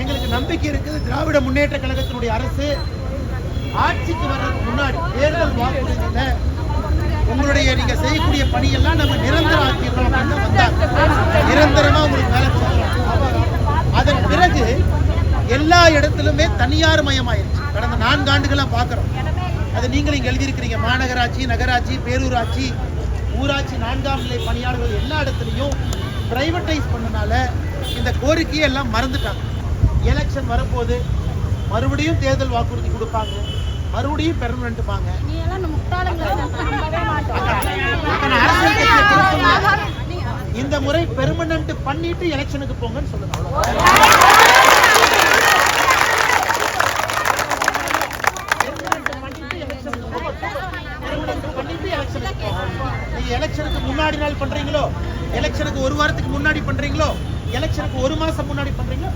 எங்களுக்கு நம்பிக்கை இருக்குது. திராவிட முன்னேற்ற கழகத்தினுடைய அரசு ஆட்சிக்கு வர்றதுக்கு முன்னாடி தேர்தல் வாக்குறுதியில உங்களுடைய நீங்க செய்யக்கூடிய பணியெல்லாம் நம்ம நிரந்தரம் ஆக்கிடுறோம் வந்தாங்க. நிரந்தரமா உங்களுக்கு வேலை செய்யறோம் அதன் பிறகு எல்லா இடத்திலுமே தனியார் மயமாயிருச்சு. கடந்த நான்கு ஆண்டுகளாக பார்க்குறோம். அது நீங்களும் இங்க எழுதியிருக்கிறீங்க. மாநகராட்சி நகராட்சி பேரூராட்சி ஊராட்சி நான்காம் நிலை பணியாளர்கள் எல்லா இடத்துலையும் பிரைவேட்டைஸ் பண்ணனால இந்த கோரிக்கையை எல்லாம் மறந்துட்டாங்க. எலெக்ஷன் வரப்போது மறுபடியும் தேர்தல் வாக்குறுதி கொடுப்பாங்க. மறுபடியும் எல்லாம் இந்த முறை பெர்மனன்ட் பண்ணிட்டு எலெக்ஷனுக்கு போங்கன்னு சொல்லுங்க. எலெக்ஷனுக்கு முன்னாடி நாள் பண்றீங்களோ? எலெக்ஷனுக்கு ஒரு வாரத்துக்கு முன்னாடி பண்றீங்களோ? எலெக்ஷனுக்கு ஒரு மாசம் முன்னாடி பண்றீங்களோ?